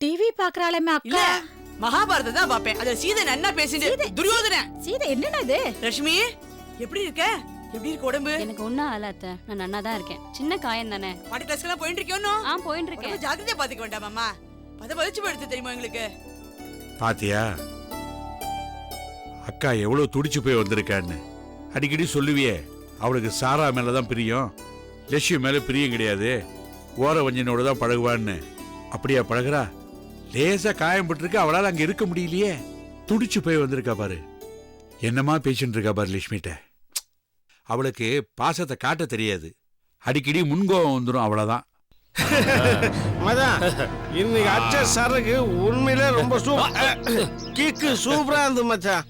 TV பாக்குறாளேமே இல்ல அக்கா. மகாபாரதம் தான் பாப்பேன் அதுல சீதை நன்னா பேசிட்டு துரியோதன சீதா என்னடா இது லட்சுமி எப்படி இருக்க? எப்படி இருக்கு உடம்பு? எனக்கு ஒன்றும் ஆகல அத்தை. நான் நன்னா தான் இருக்கேன். சின்ன காயம் தானே. பாட்டி கிளாஸ்க்கெல்லாம் போயிட்டு இருக்கியோன்னு ஆ போயிட்டு இருக்கேன். ஜாக்கிரதையா பாத்துக்க வேண்டாமாமா பத பதிச்சு போயிடுத்து தெரியுமா எங்களுக்கு பாத்தியா? அக்கா எவ்வளவு துடிச்சு போய் வந்திருக்கான்னு. அடிக்கடி சொல்லுவியே அவளுக்கு சாரா மேல தான் பிரியம். லட்சியம் மேல பிரியம் கிடையாது. ஓர வஞ்சனோட தான் பழகுவான்னு. அப்படியா பழகுறா? லேசா காயம் பட்டிருக்கு அவளால அங்க இருக்க முடியலையே. துடிச்சு போய் வந்திருக்கா பாரு. என்னமா பேசிட்டு இருக்கா பாரு லட்சுமிட்ட. அவளுக்கு பாசத்தை காட்ட தெரியாது. அடிக்கடி முன்கோபம் வந்துடும் அவ்வளவுதான். மதான் இன்னைக்கு அச்ச சரக்கு உண்மையிலே ரொம்ப சூப்பர் கிக்கு சூப்பரா இருந்து மச்சான்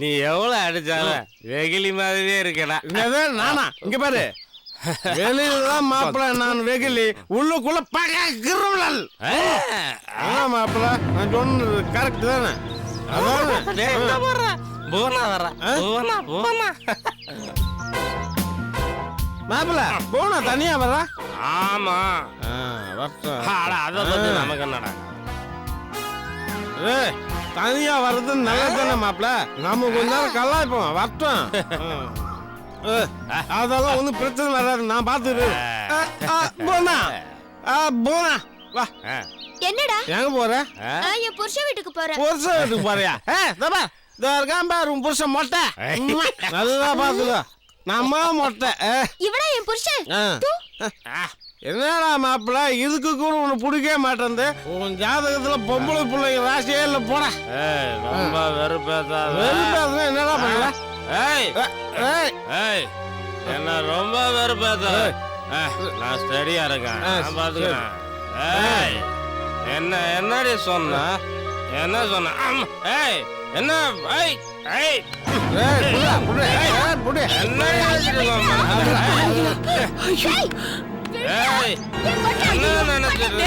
நீ எவ்வளவு அடிச்சாலும் வெகிலி மாதிரியே இருக்கடா. நானா? இங்க பாரு. வெளியில தான் மாப்பிள்ள நான் வெகுலி உள்ளுக்குள்ள பகை கிருமினல். ஆமா மாப்பிள்ள நான் சொன்னது கரெக்ட் தானே? அதானே போனா வர போனா போனா. மாப்பிள்ள போனா தனியா வரா ஆமா. அத பத்தி நமக்கு என்னடா? தனியா வர்றது நல்லது தானே மாப்பிள்ள நம்ம கொஞ்ச நேரம் கலாய்ப்போம். வரட்டும். அதெல்லாம் ஒன்றும் பிரச்சனை வராது. நான் பார்த்துட்டு போனா ஆ, போனா வா. ஆ, என்னடா? எங்க போற? என் புருஷன் வீட்டுக்கு போறேன். புருஷன் வீட்டுக்கு போறியா? ஏ தப்பா இதோ இருக்கான் பாரு உன் புருஷன் மொட்டை. நல்லா பார்த்துக்கோ. நம்ம மொட்டை. இவனா என் புருஷன் ஆ. ஆ, என்னடா மாப்பிள்ள இதுக்கு கூட உனக்கு பிடிக்கவே மாட்டேங்குது உன் ஜாதகத்துல பொம்பளை பிள்ளைங்க ராசியே இல்லை போட. ரொம்ப வெறுப்பேத்தாத. வெறுப்பாதுன்னா என்னடா பண்ணல ஏய் ஏய் ஏய் என்ன ரொம்ப வெறுப்பேத்தாத ஏய், நான் ஸ்டடியா இருக்கேன் நான் பாத்துக்கிறேன் ஏய் என்ன என்னடி சொன்ன என்ன சொன்ன ஏய் என்ன ஏய் ஏய் என்ன நினைச்சிட்டு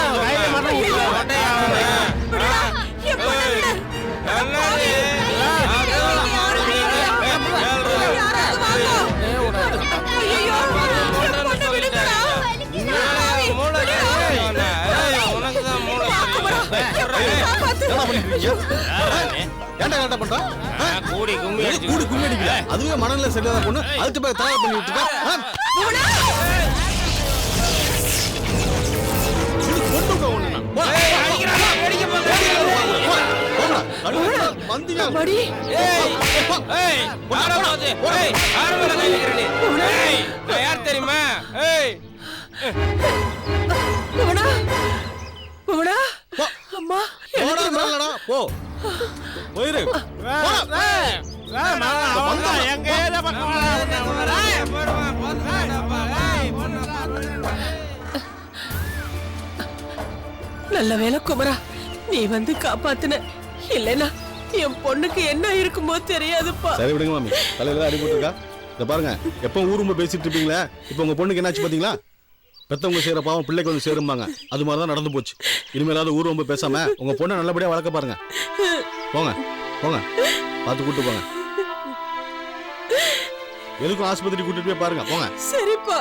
சரியில்லை. ஏன்டா கரெக்டா பண்றா? நான் கூடி கும்மி எது கூடி கும்மி அடிக்கல அதுவே மனநிலை சரியாத பொண்ணு. அதுக்கு போய் தயார் பண்ணி விட்டுருக்க ஆ? இது கொண்டு போ. உன்னை நான். போடா. போடா. நடுவுல வந்தீங்க. ஏய், ஏய், யாரை பார்த்து? ஏய், மேல கை போ. போயிரு. நல்ல வேலை குமரா நீ வந்து காப்பாத்துன. இல்லைன்னா என் பொண்ணுக்கு என்ன இருக்குமோ தெரியாதுப்பா. சரி விடுங்க மாமி. தலையில தான் அடிபட்டு இருக்கா இத பாருங்க. எப்போ ஊரும்ப பேசிட்டு இருப்பீங்களே? இப்போ உங்க பொண்ணுக்கு என்னாச்சு பாத்தீங்களா பெத்தவங்க செய்யற பாவம் பிள்ளைக்கு வந்து சேரும்பாங்க. அது மாதிரி தான் நடந்து போச்சு. இனிமேலாவது ஊர் ரொம்ப பேசாம உங்க பொண்ணை நல்லபடியா வளர்க்க பாருங்க. போங்க போங்க. பார்த்து கூட்டு போங்க. எதுக்கும் ஆஸ்பத்திரி கூட்டிட்டு போய் பாருங்க. போங்க. சரிப்பா.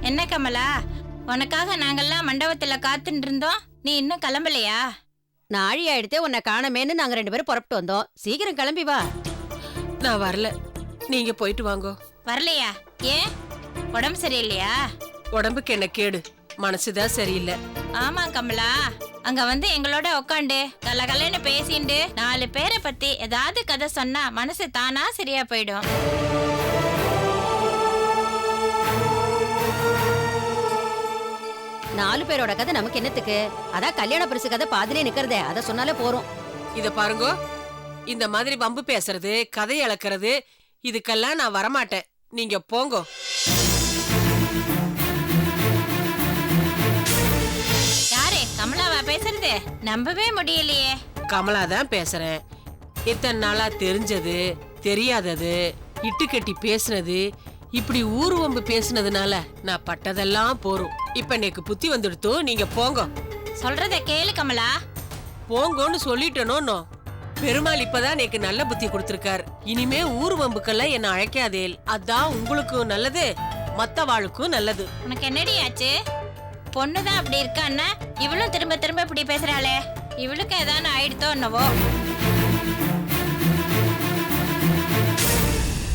என்ன கமலா? உனக்காக நாங்கெல்லாம் மண்டபத்துல காத்துட்டு இருந்தோம் நீ இன்னும் கிளம்பலையா? நாழி ஆயிடுத்தே உன்னை காணமேன்னு நாங்க ரெண்டு பேரும் புறப்பட்டு வந்தோம். சீக்கிரம் கிளம்பி வா. நான் வரல. நீங்க போயிட்டு வாங்கோ. வரலையா? ஏன்? உடம்பு சரியில்லையா? உடம்புக்கு என்ன கேடு. மனசுதான் சரியில்லை. ஆமா கமலா. அங்க வந்து எங்களோட உட்காந்து கலகலன்னு பேசிண்டு நாலு பேரை பத்தி ஏதாவது கதை சொன்னா மனசு தானா சரியா போயிடும். நாலு பேரோட கதை நமக்கு என்னத்துக்கு? அதான் கல்யாண பரிசு கதை பாதிலே நிக்கிறதே. அத சொன்னாலே போறோம். இத பாருங்கோ. இந்த மாதிரி வம்பு பேசுறது கதை அளக்கிறது இதுக்கெல்லாம் நான் வரமாட்டேன். நீங்க போங்கோ. யாரே கமலாவா பேசுறது? நம்பவே முடியலையே. கமலா தான் பேசுறேன். இத்தனை நாளா தெரிஞ்சது தெரியாதது இட்டு கட்டி பேசுனது இப்படி ஊர் வம்பு பேசுனதுனால நான் பட்டதெல்லாம் போரும். இப்ப எனக்கு புத்தி வந்துடுத்தோ நீங்க போங்க. சொல்றத கேளு கமலா. போங்கோன்னு சொல்லிட்டனோன்னோ பெருமாள் இப்பதான் எனக்கு நல்ல புத்தி கொடுத்திருக்கார். இனிமே ஊர் வம்புக்கெல்லாம் என்ன அழைக்காதேல் அதான் உங்களுக்கும் நல்லது மத்த வாளுக்கும் நல்லது. உனக்கு என்னடி ஆச்சு? பொண்ணுதான் அப்படி இருக்கான்னா இவளும் திரும்ப திரும்ப இப்படி பேசுறாளே. இவளுக்கு ஏதாவது ஆயிடுத்தோ என்னவோ.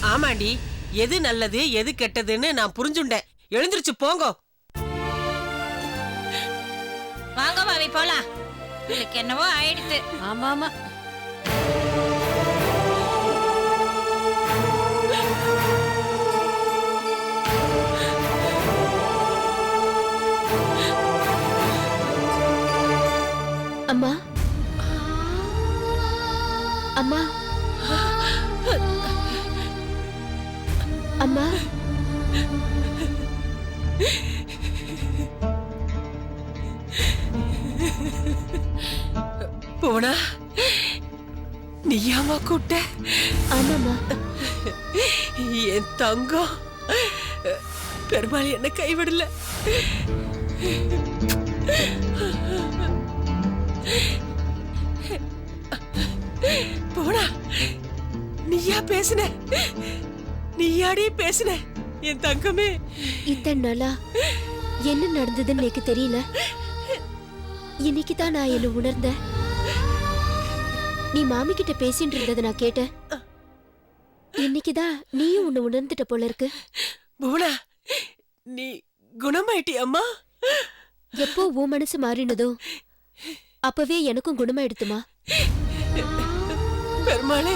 ஆமாண்டி எது நல்லது எது கெட்டதுன்னு நான் புரிஞ்சுண்டேன். எழுந்திருச்சு போங்கோ. வாங்க மாவி போலாம். இவளுக்கு என்னவோ ஆயிடுத்து. ஆமா ஆமா அம்மா. அம்மா. அம்மா. போனா நீயாமா கூப்பிட்ட ஆமாம்மா. என் தங்கம் பெருமாள் என்ன கைவிடல. போனா நீயா பேசுன. நீயாடி பேசுன. என் தங்கமே. இத்தனை நாளா என்ன நடந்ததுன்னு எனக்கு தெரியல. இன்னைக்கு தான் நான் என்ன உணர்ந்தேன். நீ மாமி கிட்ட பேசிட்டு இருந்ததை நான் கேட்டேன். இன்னைக்குதான் நீயும் உன்னை உணர்ந்துட்ட போல இருக்கு. புவனா நீ குணமாயிட்டி அம்மா? எப்போ உன் மனசு மாறினதோ அப்பவே எனக்கும் குணமாயிடுத்துமா? பெருமாளே.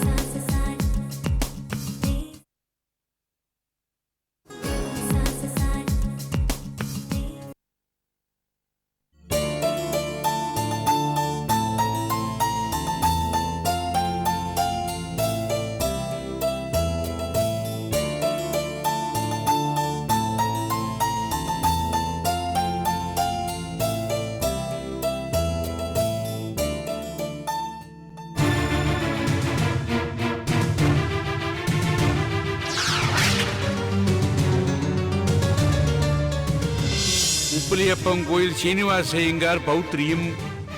உப்பிலியப்பம் கோயில் சீனிவாச ஐயங்கார் பௌத்திரியும்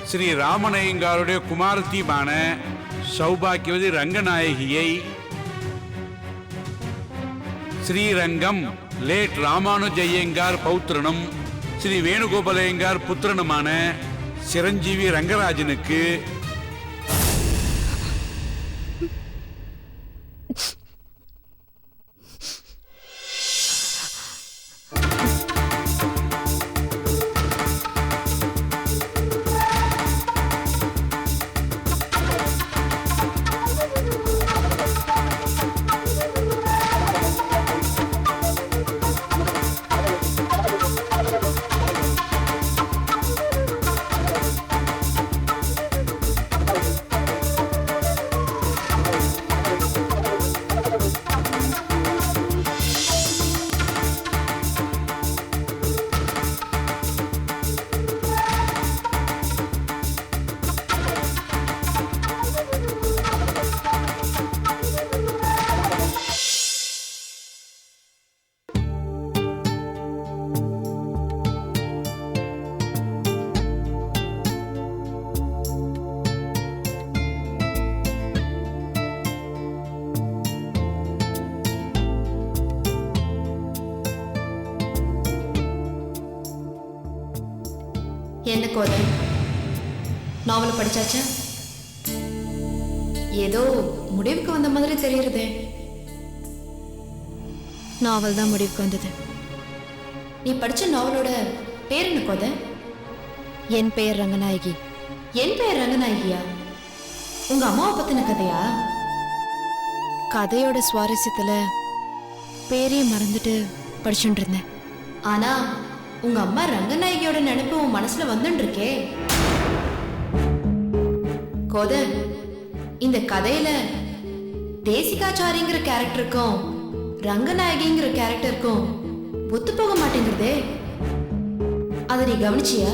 ஸ்ரீ ராமனையங்காருடைய குமாரத்தியுமான சௌபாக்கியவதி ரங்கநாயகியை ஸ்ரீரங்கம் லேட் ராமானுஜய்யங்கார் பௌத்திரனும் ஸ்ரீ வேணுகோபாலயங்கார் புத்திரனுமான சிரஞ்சீவி ரங்கராஜனுக்கு படிச்சாச்சா? ஏதோ முடிவுக்கு வந்த மாதிரி தெரியுறதே. நாவல் தான் முடிவுக்கு வந்தது. நீ படிச்ச நாவலோட பேர் என்ன கோதை? என் பெயர் ரங்கநாயகி. என் பெயர் ரங்கநாயகியா? உங்க அம்மாவை பத்தின கதையா? கதையோட சுவாரஸ்யத்துல பேரையே மறந்துட்டு படிச்சுட்டு இருந்தேன். ஆனா உங்க அம்மா ரங்கநாயகியோட நினைப்பு உன் மனசுல வந்துட்டு இருக்கே கோத இந்த கதையில தேசிகாச்சாரிங்கிற கேரக்டருக்கும் ரங்கநாயகிங்கிற கேரக்டருக்கும் ஒத்து போக மாட்டேங்கிறதே. அதை நீ கவனிச்சியா?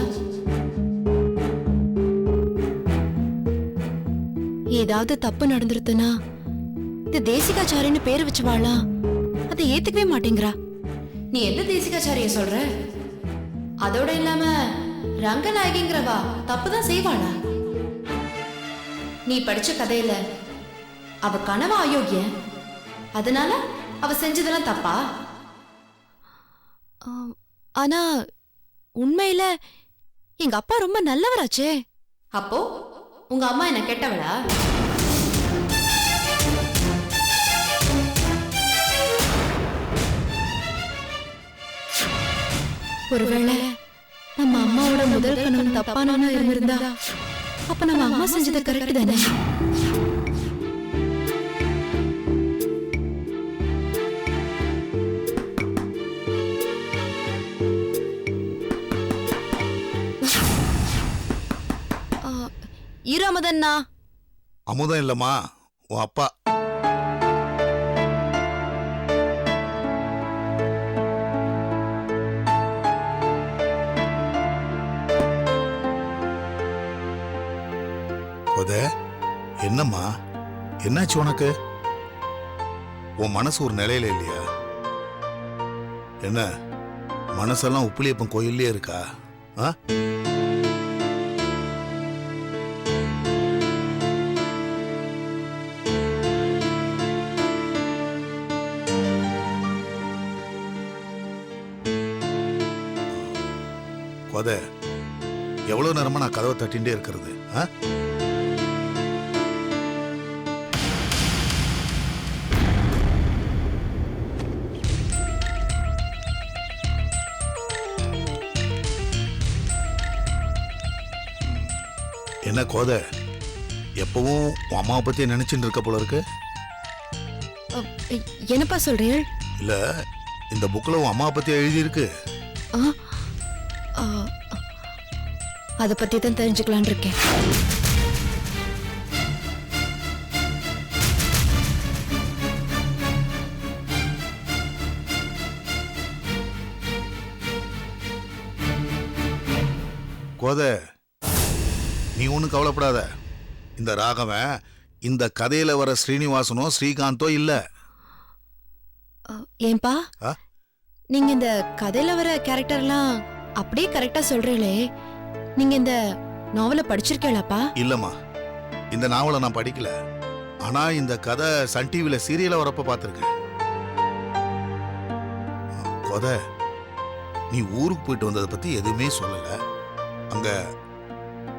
ஏதாவது தப்பு நடந்துருதுன்னா இந்த தேசிகாச்சாரின்னு பேர் வச்சுவாளா அதை ஏத்துக்கவே மாட்டேங்கிறா. நீ எந்த தேசிகாச்சாரிய சொல்ற? அதோட இல்லாம ரங்கநாயகிங்கிறவா தப்பு தான் செய்வாளா நீ படிச்ச கதையில அவ கனவ அயோக்கிய அதனால அவ செஞ்சதெல்லாம் தப்பா? ஆனா உண்மையில எங்க அப்பா ரொம்ப நல்லவராச்சே. அப்போ உங்க அம்மா என்ன கெட்டவளா? ஒருவேளை நம்ம அம்மாவோட முதல் கணவன் தப்பானவனா இருந்திருந்தா அப்ப நம்ம அம்மா செஞ்சது கரெக்ட் தானே? ஈராமதன்னா அமுதம் இல்லம்மா உன் அப்பா. கொத என்னம்மா? என்னாச்சு உனக்கு? உன் மனசு ஒரு நிலையில இல்லையா? என்ன? மனசெல்லாம் உப்புளியப்பன் கோயில்லே இருக்கா? ஆ? கொத எவ்வளவு நேரமா நான் கதவை தட்டிண்டே இருக்கிறது ஆ? என்ன கோத? எப்பவும் உன் அம்மாவை பத்தி நினைச்சுட்டு இருக்க போல இருக்கு. என்னப்பா சொல்றீள் இல்ல இந்த புக்ல உன் அம்மாவை பத்தி எழுதியிருக்கு. அத பத்தி தான் தெரிஞ்சுக்கலான் இருக்கேன். கோத நீ ஒன்றும் கவலைப்படாத. இந்த ராகவன் இந்த கதையில வர ஸ்ரீனிவாசனோ ஸ்ரீகாந்தோ இல்ல. ஏன்பா? நீங்க இந்த கதையில வர கேரக்டர்லாம் அப்படியே கரெக்டா சொல்றீங்களே. நீங்க இந்த நாவலை படிச்சிருக்கீங்களாப்பா? இல்லம்மா. இந்த நாவலை நான் படிக்கல. ஆனா இந்த கதை சன் டிவில சீரியலா வரப்ப பார்த்துருக்கேன் கொத. நீ ஊருக்கு போயிட்டு வந்ததை பத்தி எதுவுமே சொல்லல. அங்க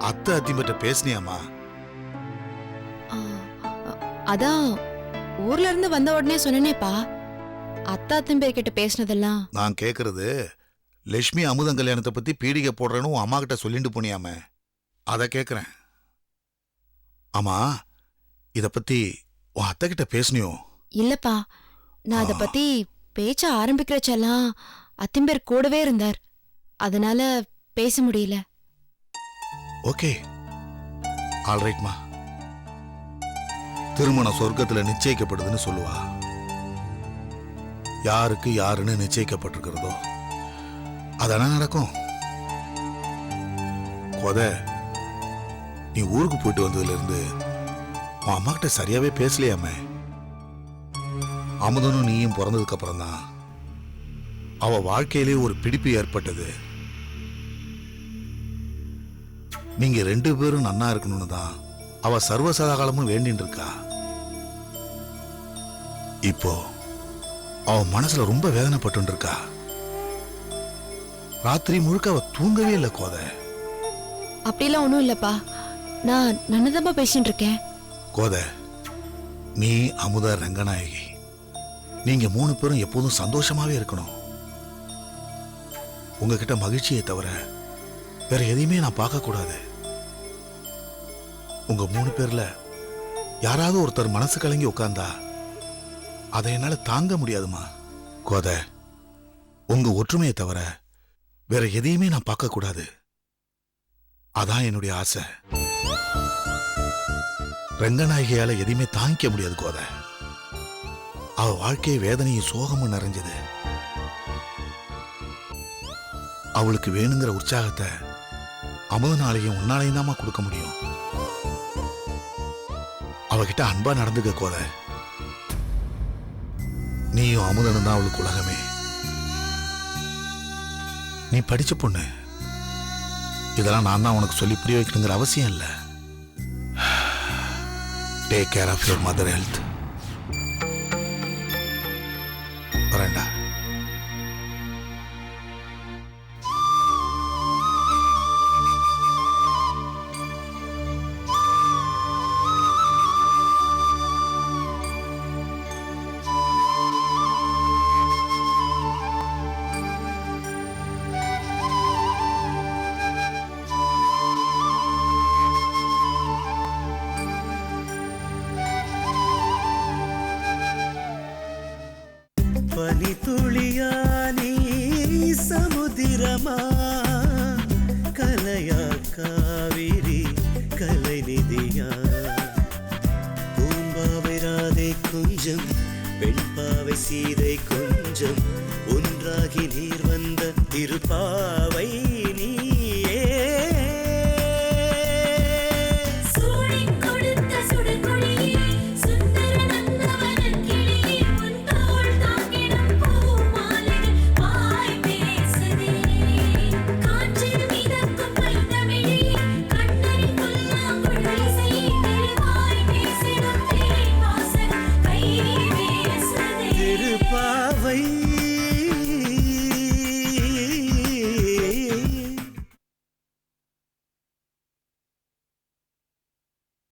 அத்தை அத்திம்பட்ட பேசினியாமா அதான் ஊர்ல இருந்து வந்த உடனே சொன்னேனேப்பா. அத்தா தம்பி கிட்ட பேசினதெல்லாம். நான் கேக்குறது லட்சுமி அமுதன் கல்யாணத்தை பத்தி பீடிகை போடுறேன்னு உன் அம்மா கிட்ட சொல்லிட்டு போனியாமே. அத கேக்குறேன். ஆமா இத பத்தி உன் அத்தை கிட்ட பேசுனியோ? இல்லப்பா நான் அத. பத்தி பேச்ச ஆரம்பிக்கிறச்செல்லாம் அத்திம்பேர் கூடவே இருந்தார். அதனால பேச முடியல. ஓகே. ஆல்ரைட்மா திருமணம் சொர்க்கத்துல நிச்சயிக்கப்படுதுன்னு சொல்லுவா. யாருக்கு யாருன்னு நிச்சயிக்கப்பட்டிருக்கிறதோ அதானே நடக்கும். கொத நீ ஊருக்கு போயிட்டு வந்ததுல இருந்து உன் அம்மா கிட்ட சரியாவே பேசலையாமே. அமுதனும் நீயும் பிறந்ததுக்கு அப்புறம் தான் அவ வாழ்க்கையிலே ஒரு பிடிப்பு ஏற்பட்டது. நீங்க ரெண்டு பேரும் நன்னா இருக்கணும்னு தான் அவ சர்வசதா காலமும் வேண்டின்னு இருக்கா? இப்போ அவ மனசுல ரொம்ப வேதனைப்பட்டு இருக்கா? ராத்திரி முழுக்க அவ தூங்கவே இல்லை கோத. அப்படிலாம் ஒன்றும் இல்லப்பா. நான் நன்னதமா பேசிட்டு இருக்கேன். கோத நீ அமுதா ரங்கநாயகி. நீங்க மூணு பேரும் எப்போதும் சந்தோஷமாவே இருக்கணும். உங்ககிட்ட மகிழ்ச்சியை தவிர வேற எதையுமே நான் பார்க்க கூடாது உங்க மூணு பேர்ல யாராவது ஒருத்தர் மனசு கலங்கி உட்கார்ந்தா அதை என்னால தாங்க முடியாதுமா. கோத உங்க ஒற்றுமையை தவிர வேற எதையுமே நான் பார்க்க கூடாது. அதான் என்னுடைய ஆசை. ரங்கநாயகியால எதையுமே தாங்கிக்க முடியாது கோத. அவ வாழ்க்கை வேதனையும் சோகமும் நிறைஞ்சது. அவளுக்கு வேணுங்கிற உற்சாகத்தை அமுதனாலையும் உன்னாலையும் தாம்மா கொடுக்க முடியும். அவகிட்ட அன்பா நடந்துக்க கோத. நீயும் அமுதனும் தான் அவளுக்கு உலகமே. நீ படிச்ச பொண்ணு. இதெல்லாம் நான் தான் உனக்கு சொல்லி புரிய வைக்கணுங்கிற அவசியம் இல்லை. Take care of your mother health வரேன்டா.